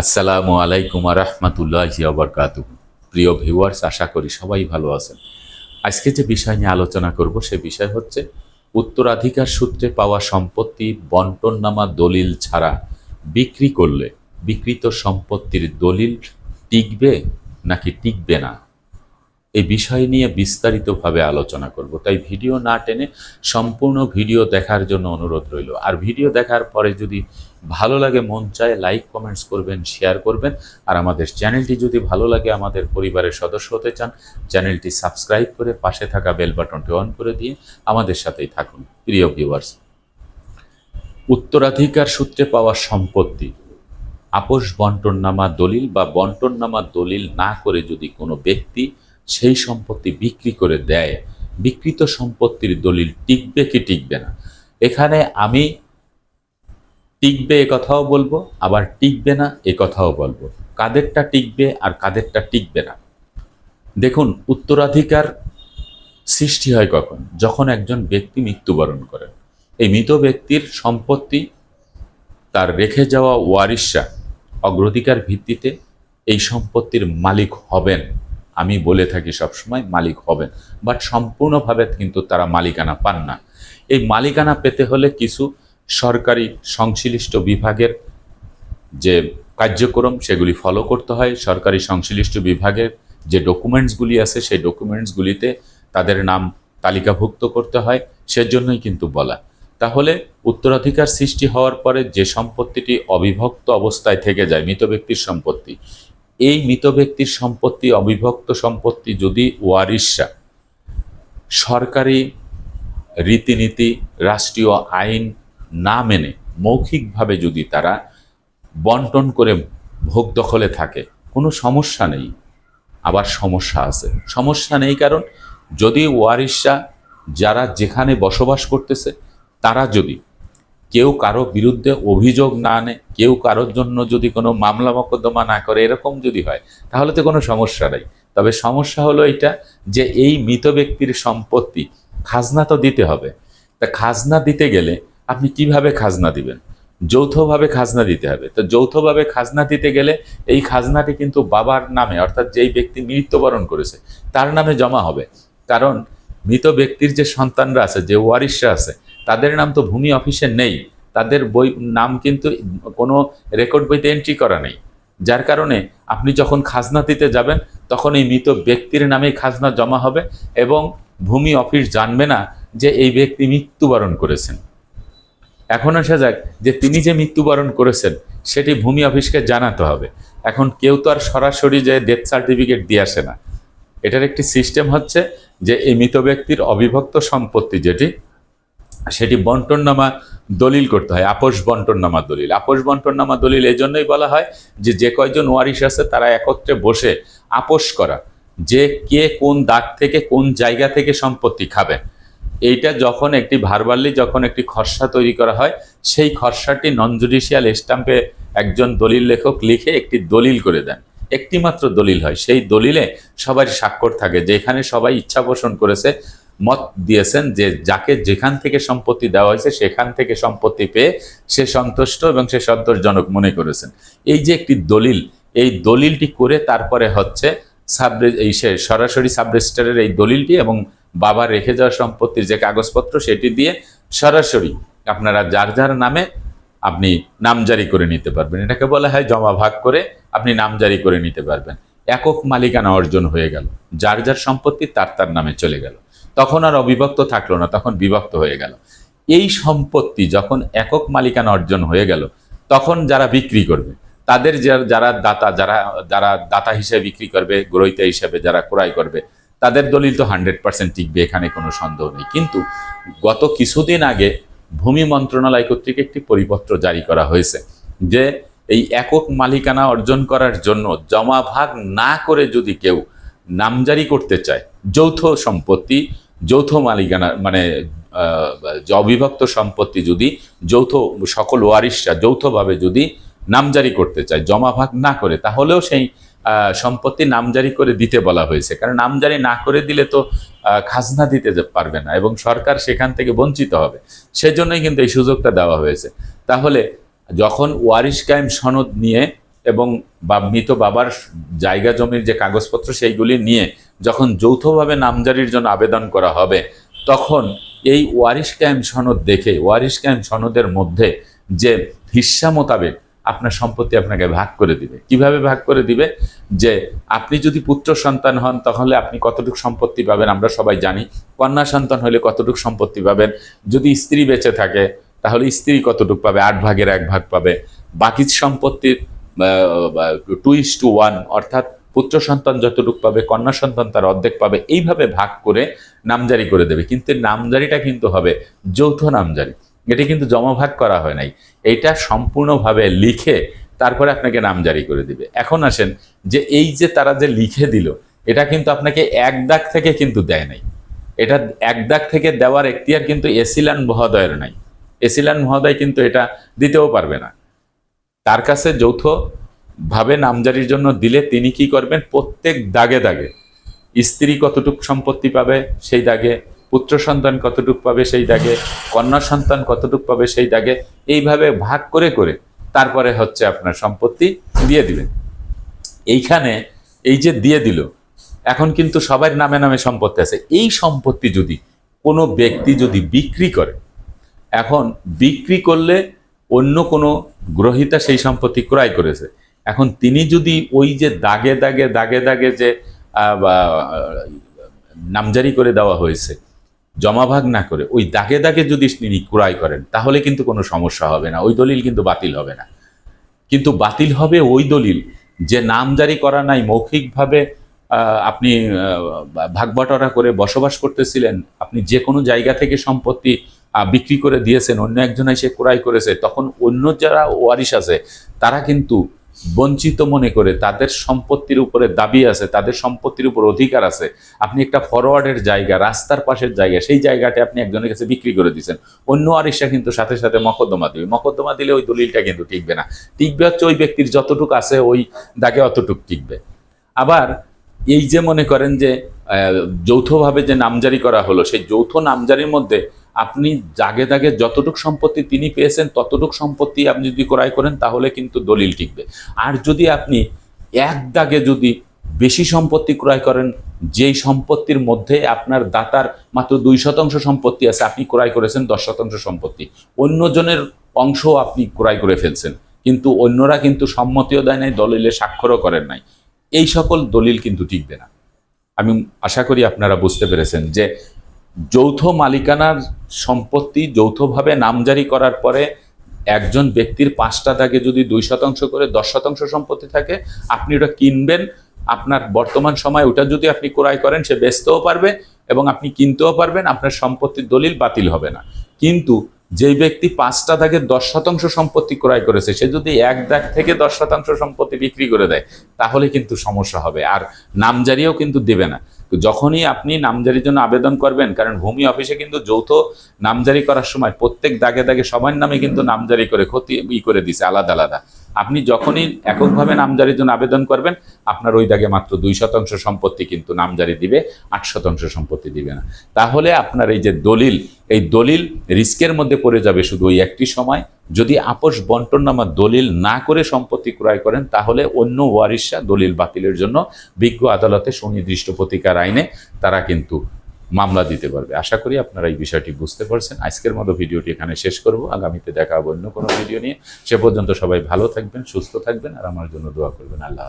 আসসালামু আলাইকুম রহমতুল্লাহ আবরকাত প্রিয় ভিউয়ার্স, আশা করি সবাই ভালো আছেন। আজকে যে বিষয় নিয়ে আলোচনা করব, সে বিষয় হচ্ছে উত্তরাধিকার সূত্রে পাওয়া সম্পত্তি বন্টননামা দলিল ছাড়া বিক্রি করলে বিকৃত সম্পত্তির দলিল টিকবে নাকি টিকবে না? এই বিষয় নিয়ে বিস্তারিতভাবে আলোচনা করব। তাই ভিডিও না টেনে সম্পূর্ণ ভিডিও দেখার জন্য অনুরোধ রইল। আর ভিডিও দেখার পরে যদি ভালো লাগে, মন চায় লাইক কমেন্টস করবেন শেয়ার করবেন। আর আমাদের চ্যানেলটি যদি ভালো লাগে, আমাদের পরিবারের সদস্য হতে চান, চ্যানেলটি সাবস্ক্রাইব করে পাশে থাকা বেল বাটনটি অন করে দিয়ে আমাদের সাথেই থাকুন। প্রিয় ভিউয়ার্স উত্তরাধিকার সূত্রে পাওয়া সম্পত্তি, আপোষ বন্টননামা দলিল বা বন্টন বন্টননামা দলিল না করে যদি কোনো ব্যক্তি সেই সম্পত্তি বিক্রি করে দেয়। বিকৃত সম্পত্তির দলিল টিকবে কি টিকবে না? এখানে আমি টিকবে এ কথাও বলব, আবার টিকবে না এ কথাও বলব। কাদেরটা টিকবে আর কাদেরটা টিকবে না? দেখুন, উত্তরাধিকার সৃষ্টি হয় কখন? যখন একজন ব্যক্তি মৃত্যুবরণ করেন এই মৃত ব্যক্তির সম্পত্তি তার রেখে যাওয়া ওয়ারিশা অগ্রাধিকার ভিত্তিতে এই সম্পত্তির মালিক হবেন। আমি বলে থাকি সবসময় মালিক হবেন। বাট সম্পূর্ণভাবে কিন্তু তারা মালিকানা পান না। এই মালিকানা পেতে হলে কিছু সরকারি সংশ্লিষ্ট বিভাগের যে কার্যক্রম, সেগুলি ফলো করতে হয়। সরকারি সংশ্লিষ্ট বিভাগের যে ডকুমেন্টসগুলি আছে, সেই ডকুমেন্টসগুলিতে তাদের নাম তালিকাভুক্ত করতে হয়। সেজন্যই কিন্তু বলা। তাহলে উত্তরাধিকার সৃষ্টি হওয়ার পরে যে সম্পত্তিটি অবিভক্ত অবস্থায় থেকে যায়, মৃত ব্যক্তির সম্পত্তি এই মৃত ব্যক্তির সম্পত্তি, অবিভক্ত সম্পত্তি যদি ওয়ারিশা সরকারি রীতিনীতি, রাষ্ট্রীয় আইন না মেনে মৌখিকভাবে যদি তারা বন্টন করে ভোগ দখলে থাকে, কোনো সমস্যা নেই। আবার সমস্যা আছে। সমস্যা নেই কারণ যদি ওয়ারিশা যারা যেখানে বসবাস করতেছে, তারা যদি কেউ কারও বিরুদ্ধে অভিযোগ না আনে, কেউ কারোর জন্য যদি কোনো মামলা মকদ্দমা না করে, এরকম যদি হয়, তাহলে তো কোনো সমস্যা নেই। তবে সমস্যা হলো এটা যে এই মৃত ব্যক্তির সম্পত্তি খাজনা তো দিতে হবে। তা খাজনা দিতে গেলে আপনি কীভাবে খাজনা দিবেন? যৌথভাবে খাজনা দিতে হবে। তো যৌথভাবে খাজনা দিতে গেলে এই খাজনাটি কিন্তু বাবার নামে, অর্থাৎ যেই ব্যক্তি মৃত্যুবরণ করেছে, তার নামে জমা হবে। কারণ মৃত ব্যক্তির যে সন্তানরা আছে, যে ওয়ারিশরা আছে তাদের নাম তো ভূমি অফিসে নেই। তাদের বই, নাম কিন্তু কোনো রেকর্ড বইতে এন্ট্রি করা নেই। যার কারণে আপনি যখন খাজনা দিতে যাবেন, তখন এই মৃত ব্যক্তির নামেই খাজনা জমা হবে এবং ভূমি অফিস জানবে না যে এই ব্যক্তি মৃত্যুবরণ করেছেন। এখন আসা যাক যে তিনি যে মৃত্যুবরণ করেছেন, সেটি ভূমি অফিসকে জানাতে হবে। এখন কেউ তো আর সরাসরি যে ডেথ সার্টিফিকেট দিয়ে আসে না। এটার একটি সিস্টেম হচ্ছে যে এই মৃত ব্যক্তির অবিভক্ত সম্পত্তি যেটি সেটি বন্টননামা দলিল করতে হয়, আপোষ বন্টননামা দলিল। আপোষ বন্টননামা দলিল এই জন্যই বলা হয় যে যে কয়জন ওয়ারিশ আছে তারা একত্রে বসে আপোষ করা। যে কে কোন দাগ থেকে কোন জায়গা থেকে সম্পত্তি খাবে। এইটা যখন একটি ভারবাল্লি, যখন একটি খসড়া তৈরি করা হয়, সেই খসড়াটি নন জুডিশিয়াল স্টাম্পে একজন দলিল লেখক লিখে একটি দলিল করে দেন। একটি মাত্র দলিল হয়। সেই দলিলে সবার স্বাক্ষর থাকে। যেখানে সবাই ইচ্ছা পোষণ করেছে মত দিয়েছেন যে যাকে যেখান থেকে সম্পত্তি দেওয়া হয়েছে, সেখান থেকে সম্পত্তি পেয়ে সে সন্তুষ্ট এবং সে সন্তোষজনক মনে করেছেন। এই যে একটি দলিল, এই দলিলটি করে তারপরে হচ্ছে সাব এই সে সরাসরি সাব রেজিস্টারের এই দলিলটি এবং বাবা রেখে যাওয়া সম্পত্তির যে কাগজপত্র, সেটি দিয়ে সরাসরি আপনারা যার যার নামে আপনি নামজারি করে নিতে পারবেন। এটাকে বলা হয় জমা ভাগ করে আপনি নামজারি করে নিতে পারবেন। একক মালিকানা অর্জন হয়ে গেল। যার যার সম্পত্তি, তার তার নামে চলে গেল। তখন আর অবিভক্ত থাকল না, তখন বিভক্ত হয়ে গেল। এই সম্পত্তি যখন একক মালিকানা অর্জন হয়ে গেল, তখন যারা বিক্রি করবে, তাদের যারা দাতা, যারা যারা দাতা হিসেবে বিক্রি করবে, গ্রহিতা হিসেবে যারা ক্রয় করবে, তাদের দলিল তো হান্ড্রেড পার্সেন্ট টিকবে, এখানে কোনো সন্দেহ নেই। কিন্তু গত কিছুদিন আগে ভূমি মন্ত্রণালয় কর্তৃক একটি পরিপত্র জারি করা হয়েছে যে এই একক মালিকানা অর্জন করার জন্য জমা ভাগ না করে যদি কেউ নামজারি করতে চায়, যৌথ সম্পত্তি যৌথ মালিকানা মানে অবিভক্ত সম্পত্তি যদি যৌথ সকল ওয়ারিশরা যৌথভাবে যদি নামজারি করতে চায়, জমা ভাগ না করে, তাহলেও সেই সম্পত্তি নামজারি করে দিতে বলা হয়েছে। কারণ নামজারি না করে দিলে তো খাজনা দিতে পারবে না এবং সরকার সেখান থেকে বঞ্চিত হবে। সেজন্যই কিন্তু এই সুযোগটা দেওয়া হয়েছে। তাহলে যখন ওয়ারিশ কায়েম সনদ নিয়ে এবং বা মৃত বাবার জায়গা জমির যে কাগজপত্র সেইগুলি নিয়ে যখন যৌথভাবে নামজারির জন্য আবেদন করা হবে, তখন এই ওয়ারিশ ক্যাম্প সনদ দেখে, ওয়ারিশ ক্যাম্প সনদের মধ্যে যে হিস্সা মোতাবেক আপনার সম্পত্তি আপনাকে ভাগ করে দিবে। কীভাবে ভাগ করে দিবে? যে আপনি যদি পুত্র সন্তান হন, তাহলে আপনি কতটুকু সম্পত্তি পাবেন আমরা সবাই জানি। কন্যা সন্তান হলে কতটুকু সম্পত্তি পাবেন? যদি স্ত্রী বেঁচে থাকে, তাহলে স্ত্রী কতটুকু পাবে? আট ভাগের এক ভাগ পাবে। বাকি সম্পত্তির টু ইস টু ওয়ান অর্থাৎ পুত্র সন্তান যতটুকু পাবে, কন্যা সন্তান তার অর্ধেক পাবে, এইভাবে ভাগ করে নামজারি করে দেবে। কিন্তু নামজারিটা কিন্তু হবে যৌথ নামজারি। এটি কিন্তু জমা ভাগ করা হয় নাই। এইটা সম্পূর্ণভাবে লিখে তারপরে আপনাকে নামজারি করে দিবে। এখন আসেন যে এই যে তারা যে লিখে দিল, এটা কিন্তু আপনাকে এক দাগ থেকে কিন্তু দেয় নাই। এটা এক দাগ থেকে দেওয়ার এখতিয়ার কিন্তু এসিলান মহোদয়ের নাই। এসিলান মহোদয় কিন্তু এটা দিতেও পারবে না। তার কাছে যৌথ ভাবে নামজারির জন্য দিলে তিনি কি করবেন? প্রত্যেক দাগে দাগে। স্ত্রী কতটুক সম্পত্তি পাবে সেই দাগে, পুত্র সন্তান কতটুক পাবে সেই দাগে, কন্যা সন্তান কতটুক পাবে সেই দাগে, এইভাবে ভাগ করে করে তারপরে হচ্ছে আপনার সম্পত্তি দিয়ে দিবেন। এইখানে এই যে দিয়ে দিল, এখন কিন্তু সবার নামে নামে সম্পত্তি আছে। এই সম্পত্তি যদি কোনো ব্যক্তি যদি বিক্রি করে, এখন বিক্রি করলে অন্য কোনো গ্রহিতা সেই সম্পত্তি ক্রয় করেছে। এখন তিনি যদি ওই যে দাগে দাগে দাগে দাগে যে নামজারি করে দেওয়া হয়েছে জমাভাগ না করে, ওই দাগে দাগে যদি তিনি ক্রয় করেন, তাহলে কিন্তু কোনো সমস্যা হবে না, ওই দলিল কিন্তু বাতিল হবে না। কিন্তু বাতিল হবে ওই দলিল, যে নামজারি করা নাই, মৌখিকভাবে আপনি ভাগবটরা করে বসবাস করতেছিলেন, আপনি যে কোনো জায়গা থেকে সম্পত্তি বিক্রি করে দিয়েছেন, অন্য একজন এসে ক্রয় করেছে, তখন অন্য যারা ওয়ারিশ আছে, তারা কিন্তু বঞ্চিত মনে করে তাদের সম্পত্তির উপরে দাবি আছে, তাদের সম্পত্তির উপর অধিকার আছে। আপনি একটা ফরওয়ার্ডের জায়গা, রাস্তার পাশের জায়গা, সেই জায়গাটা আপনি একজনের কাছে বিক্রি করে দিয়েছেন। অন্য আরিসা কিন্তু সাথে সাথে মকদ্দমা দিবে। মকদ্দমা দিলে ওই দলিলটা কিন্তু টিকবে না। টিকবে হচ্ছে ওই ব্যক্তির যতটুকু আছে, ওই দাগে অতটুকু টিকবে। আবার এই যে মনে করেন যে যৌথভাবে যে নামজারি করা হলো, সেই যৌথ নামজারির মধ্যে আপনি জাগে দাগে যতটুক সম্পত্তি তিনি পেয়েছেন, ততটুক সম্পত্তি আপনি যদি ক্রয় করেন, তাহলে কিন্তু দলিল টিকবে। আর যদি আপনি এক দাগে যদি বেশি সম্পত্তি ক্রয় করেন, যেই সম্পত্তির মধ্যে আপনার দাতার মাত্র দুই শতাংশ সম্পত্তি আছে, আপনি ক্রয় করেছেন দশ শতাংশ সম্পত্তি। অন্যজনের অংশ আপনি ক্রয় করে ফেলছেন, কিন্তু অন্যরা কিন্তু সম্মতিও দেয় নাই, দলিলে স্বাক্ষরও করেন নাই। এই সকল দলিল কিন্তু টিকবে না। আমি আশা করি আপনারা বুঝতে পেরেছেন যে যৌথ মালিকানার সম্পত্তি যৌথভাবে নামজারি করার পরে একজন ব্যক্তির পাঁচটা দাগে যদি দুই শতাংশ করে দশ শতাংশ সম্পত্তি থাকে, আপনি ওটা কিনবেন। আপনার বর্তমান সময় ওটা যদি আপনি ক্রয় করেন, সে বেচতেও পারবে এবং আপনি কিনতেও পারবেন, আপনার সম্পত্তির দলিল বাতিল হবে না। কিন্তু যেই ব্যক্তি পাঁচটা দাগের দশ শতাংশ সম্পত্তি ক্রয় করেছে, সে যদি এক দাগ থেকে দশ শতাংশ সম্পত্তি বিক্রি করে দেয়, তাহলে কিন্তু সমস্যা হবে। আর নামজারিও কিন্তু দেবে না। যখনই আপনি নামজারির জন্য আবেদন করবেন, কারণ ভূমি অফিসে কিন্তু যৌথ নামজারি করার সময় প্রত্যেক দাগে দাগে সবার নামে কিন্তু নামজারি করে ক্ষতি, ই করে দিছে, আলাদা আলাদা। আপনি যখনই এককভাবে নামজারির জন্য আবেদন করবেন, আপনার ওই দাগে মাত্র দুই শতাংশ সম্পত্তি কিন্তু নামজারি দিবে, আট শতাংশ সম্পত্তি দিবে না। তাহলে আপনার এই যে দলিল, এই দলিল রিস্কের মধ্যে পড়ে যাবে শুধু ওই একটি সময়। যদি আপোষ বন্টন নামা দলিল না করে সম্পত্তি ক্রয় করেন, তাহলে অন্য ওয়ারিশা দলিল বাতিলের জন্য বিজ্ঞ আদালতে সুনির্দিষ্ট প্রতিকার আইনে তারা কিন্তু মামলা দিতে পারবে। আশা করি আপনারা এই বিষয়টি বুঝতে পারছেন। আজকের মতো ভিডিওটি এখানে শেষ করব। আগামীতে দেখা হবে অন্য কোনো ভিডিও নিয়ে। সে পর্যন্ত সবাই ভালো থাকবেন, সুস্থ থাকবেন আর আমার জন্য দোয়া করবেন। আল্লাহ।